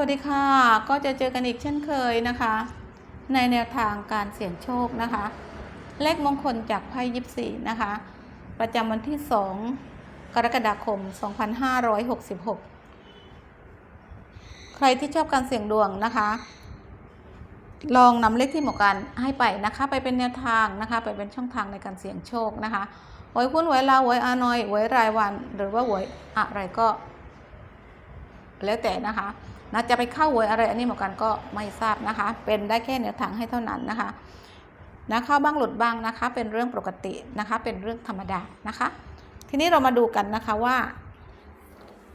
วัสดีค่ะ ก็จะเจอกันอีกเช่นเคยนะคะ ในแนวทางการเสี่ยงโชคนะคะ เลขมงคลจากไพ่ยิปซีนะคะ ประจำวันที่ 2 กรกฎาคม 2566 ใครที่ชอบการเสี่ยงดวงนะคะ ลองนำเลขที่หมอกันให้ไปนะคะ ไปเป็นแนวทางนะคะ ไปเป็นช่องทางในการเสี่ยงโชคนะคะหวยหุ้นหวยลาหวยอานอยหวยรายวัน หรือว่าหวยอะไรก็ แล้วแต่นะคะนะจะไปเข้าหวยอะไรอันนี้หมอกันก็ไม่ทราบนะคะ เป็นได้แค่แนวทางให้เท่านั้นนะคะนะเข้าบ้างหลุดบ้างนะคะ เป็นเรื่องปกตินะคะ เป็นเรื่องธรรมดานะคะ ทีนี้เรามาดูกันนะคะว่า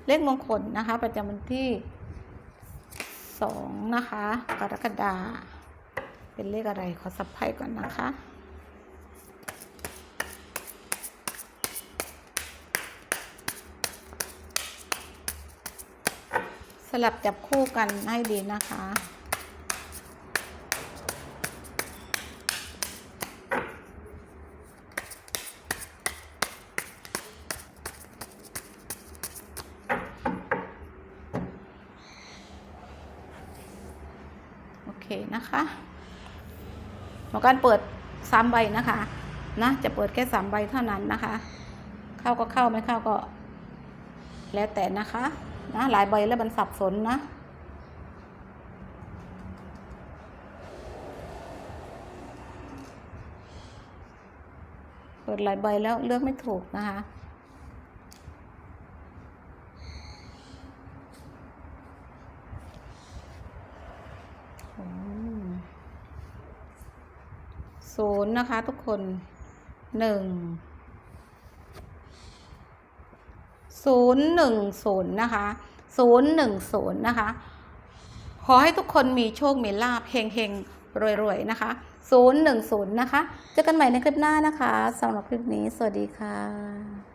เลขมงคลนะคะ ประจำวันที่สองนะคะ กรกฎาเป็นเลขอะไรขอสับไพ่ก่อนนะคะ สลับจับคู่กันให้ดีนะคะ โอเคนะคะหมอการเปิดสามใบนะคะ นะ จะเปิดแค่สามใบเท่านั้นนะคะ เข้าก็เข้าไม่เข้าก็ แล้วแต่นะคะ นะหลายใบแล้วมันสับสนนะ เปิดหลายใบแล้วเลือกไม่ถูกนะคะศูนย์นะคะทุกคนหนึ่ง ศูนย์หนึ่งศูนย์นะคะศูนย์หนึ่งศูนย์นะคะ ขอให้ทุกคนมีโชค มีลาภเฮงเฮงรวยรวยๆนะคะศูนย์หนึ่งศูนย์นะคะ เจอกันใหม่ในคลิปหน้านะคะสำหรับคลิปนี้ สวัสดีค่ะ